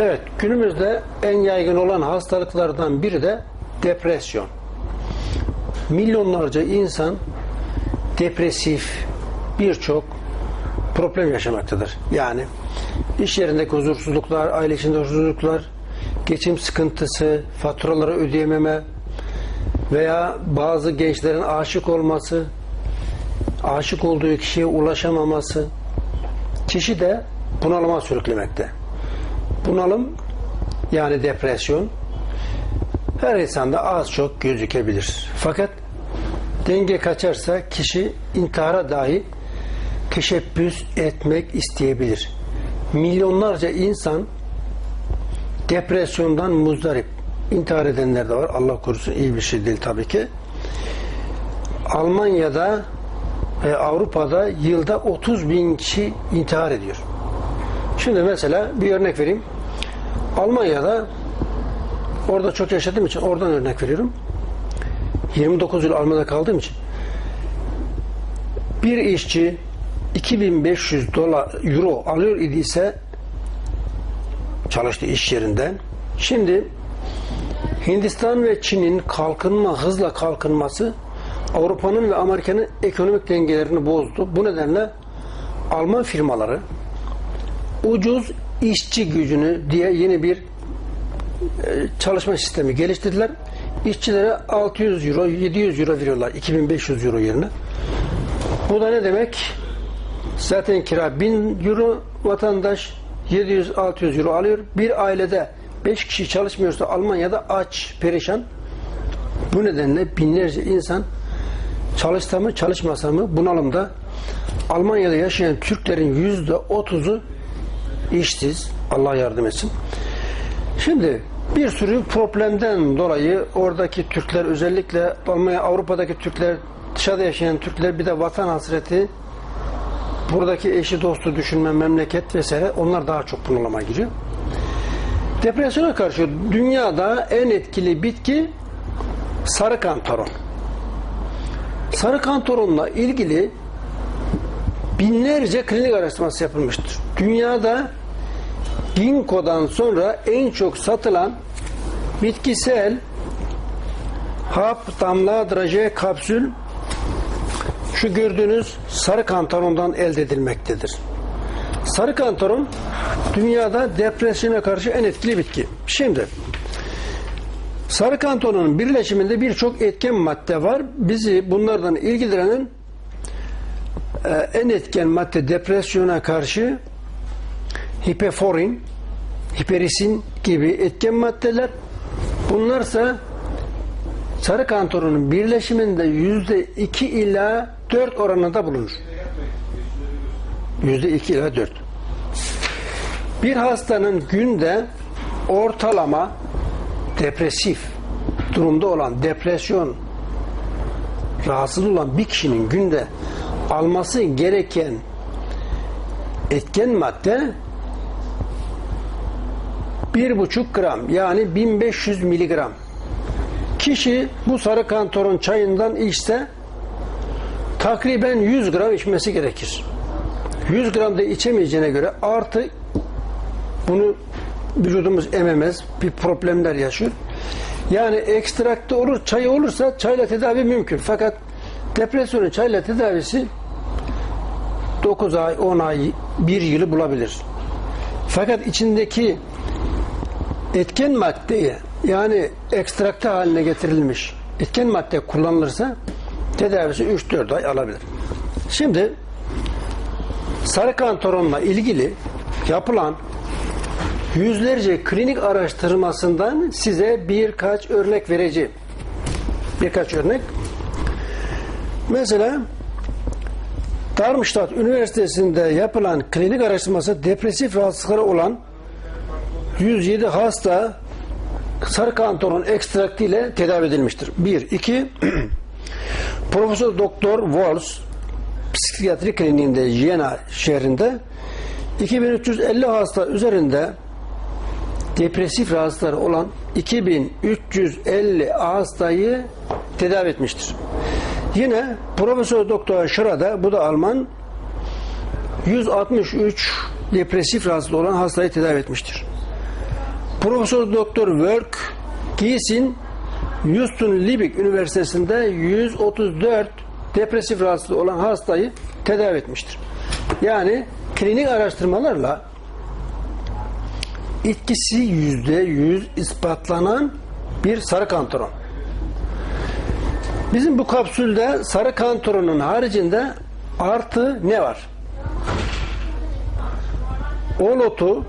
Evet, günümüzde en yaygın olan hastalıklardan biri de depresyon. Milyonlarca insan depresif birçok problem yaşamaktadır. Yani iş yerindeki huzursuzluklar, aile içinde huzursuzluklar, geçim sıkıntısı, faturaları ödeyememe veya bazı gençlerin aşık olması, aşık olduğu kişiye ulaşamaması, kişi de bunalıma sürüklemekte. Bunalım yani depresyon her insanda az çok gözükebilir. Fakat denge kaçarsa kişi intihara dahi teşebbüs etmek isteyebilir. Milyonlarca insan depresyondan muzdarip. İntihar edenler de var. Allah korusun iyi bir şey değil tabii ki. Almanya'da ve Avrupa'da yılda 30 bin kişi intihar ediyor. Şimdi mesela bir örnek vereyim. Almanya'da orada çok yaşadığım için oradan örnek veriyorum. 29 yıl Almanya'da kaldığım için bir işçi 2500 dolar euro alıyor idiyse çalıştığı iş yerinden. Şimdi Hindistan ve Çin'in kalkınma, hızla kalkınması Avrupa'nın ve Amerika'nın ekonomik dengelerini bozdu. Bu nedenle Alman firmaları ucuz işçi gücünü diye yeni bir e, çalışma sistemi geliştirdiler. İşçilere 600 euro, 700 euro veriyorlar 2500 euro yerine. Bu da ne demek? Zaten kira 1000 euro vatandaş 700-600 euro alıyor. Bir ailede 5 kişi çalışmıyorsa Almanya'da aç, perişan. Bu nedenle binlerce insan çalışsa mı çalışmasa mı bunalımda Almanya'da yaşayan Türklerin yüzde otuzu işsiz. Allah yardım etsin. Şimdi bir sürü problemden dolayı oradaki Türkler özellikle Avrupa'daki Türkler, dışarıda yaşayan Türkler bir de vatan hasreti buradaki eşi dostu düşünme, memleket vesaire onlar daha çok bunalıma giriyor. Depresyona karşı dünyada en etkili bitki sarı kantaron. Sarı kantaronla ilgili binlerce klinik araştırması yapılmıştır. Dünyada Ginkgo'dan sonra en çok satılan bitkisel hap, damla, draje, kapsül şu gördüğünüz sarı kantarondan elde edilmektedir. Sarı kantaron dünyada depresyona karşı en etkili bitki. Şimdi sarı kantaronun birleşiminde birçok etken madde var. Bizi bunlardan ilgilenenin e, en etken madde depresyona karşı hipeforin, hiperisin gibi etken maddeler. Bunlarsa sarı kantaronun birleşiminde yüzde iki ila dört oranında bulunur. Yüzde iki ila dört. Bir hastanın günde ortalama depresif durumda olan depresyon rahatsız olan bir kişinin günde alması gereken etken madde bir buçuk gram yani 1500 miligram. Kişi bu sarı kantoron çayından içse takriben 100 gram içmesi gerekir. 100 gram da içemeyeceğine göre artı bunu vücudumuz ememez. Bir problemler yaşıyor. Yani ekstrakta olur, çay olursa çayla tedavi mümkün. Fakat depresyonun çayla tedavisi 9 ay, 10 ay, 1 yılı bulabilir. Fakat içindeki etken maddeyi yani ekstrakta haline getirilmiş etken madde kullanılırsa tedavisi 3-4 ay alabilir. Şimdi sarı kantaronla ilgili yapılan yüzlerce klinik araştırmasından size birkaç örnek vereceğim. Birkaç örnek. Mesela Darmstadt Üniversitesi'nde yapılan klinik araştırması depresif rahatsızlıkları olan 107 hasta sarı kantaron ekstraktı ile tedavi edilmiştir. 1. 2. Profesör Doktor Walls psikiyatri kliniğinde Jena şehrinde 2350 hasta üzerinde depresif rahatsızları olan 2350 hastayı tedavi etmiştir. Yine Profesör Doktor Schrader, bu da Alman, 163 depresif rahatsızlığı olan hastayı tedavi etmiştir. Profesör Doktor Work Gies'in Houston Liebig Üniversitesi'nde 134 depresif rahatsızlığı olan hastayı tedavi etmiştir. Yani klinik araştırmalarla etkisi yüzde yüz ispatlanan bir sarı kantaron. Bizim bu kapsülde sarı kantaronun haricinde artı ne var? Olotu,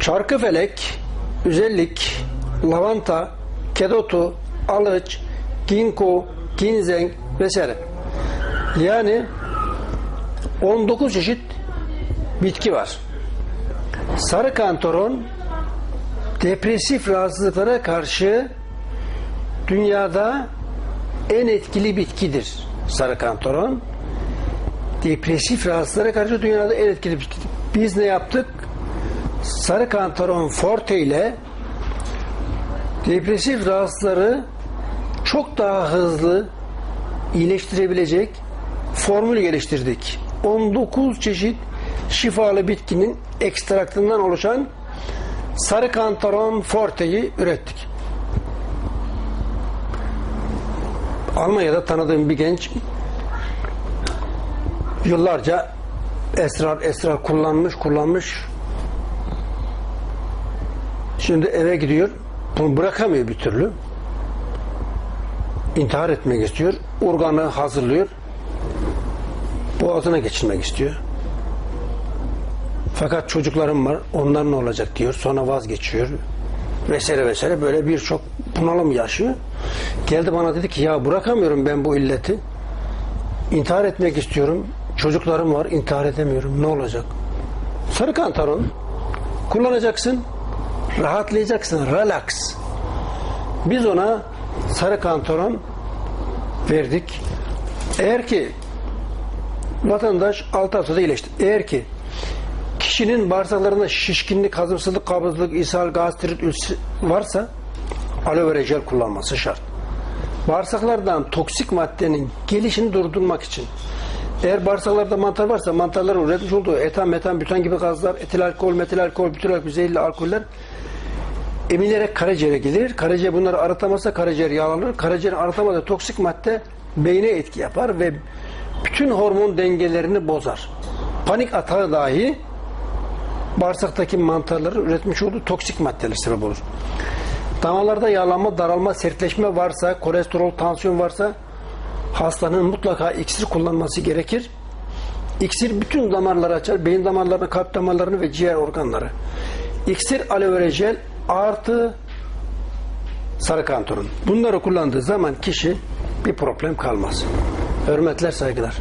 çarkıfelek, üzellik, lavanta, kedotu, alıç, ginkgo, ginseng vesaire. Yani 19 çeşit bitki var. Sarı kantaron depresif rahatsızlıklara karşı dünyada en etkili bitkidir. Sarı kantaron depresif rahatsızlıklara karşı dünyada en etkili bitkidir. Biz ne yaptık? Sarı kantaron forte ile depresif rahatsızları çok daha hızlı iyileştirebilecek formül geliştirdik. 19 çeşit şifalı bitkinin ekstraktından oluşan sarı kantaron forte'yi ürettik. Almanya'da tanıdığım bir genç yıllarca esrar esrar kullanmış kullanmış şimdi eve gidiyor bunu bırakamıyor bir türlü. İntihar etmek istiyor organı hazırlıyor boğazına geçirmek istiyor. Fakat çocuklarım var onlar ne olacak diyor sonra vazgeçiyor vesaire vesaire böyle birçok bunalım yaşıyor. Geldi bana dedi ki ya bırakamıyorum ben bu illeti intihar etmek istiyorum çocuklarım var intihar edemiyorum ne olacak? Sarı kantaron kullanacaksın rahatlayacaksın relax. Biz ona sarı kantaron verdik. Eğer ki vatandaş 6 haftada iyileşti. Eğer ki kişinin bağırsaklarında şişkinlik, hazımsızlık, kabızlık, ishal, gastrit ülsi varsa aloe vera jel kullanması şart. Bağırsaklardan toksik maddenin gelişini durdurmak için eğer bağırsaklarda mantar varsa mantarların üretmiş olduğu etan, metan, bütan gibi gazlar, etil alkol, metil alkol, bütil alkol, zehirli alkoller emilerek karaciğere gelir. Karaciğer bunları arıtamazsa karaciğer yağlanır. Karaciğer arıtamadığı toksik madde beyne etki yapar ve bütün hormon dengelerini bozar. Panik atağı dahi bağırsaktaki mantarların üretmiş olduğu toksik maddeler sebep olur. Damarlarda yağlanma, daralma, sertleşme varsa, kolesterol, tansiyon varsa hastanın mutlaka iksir kullanması gerekir. İksir bütün damarları açar. Beyin damarlarını, kalp damarlarını ve ciğer organları. İksir, aloe vera jel artı sarı kantorun. Bunları kullandığı zaman kişi bir problem kalmaz. Hürmetler, saygılar.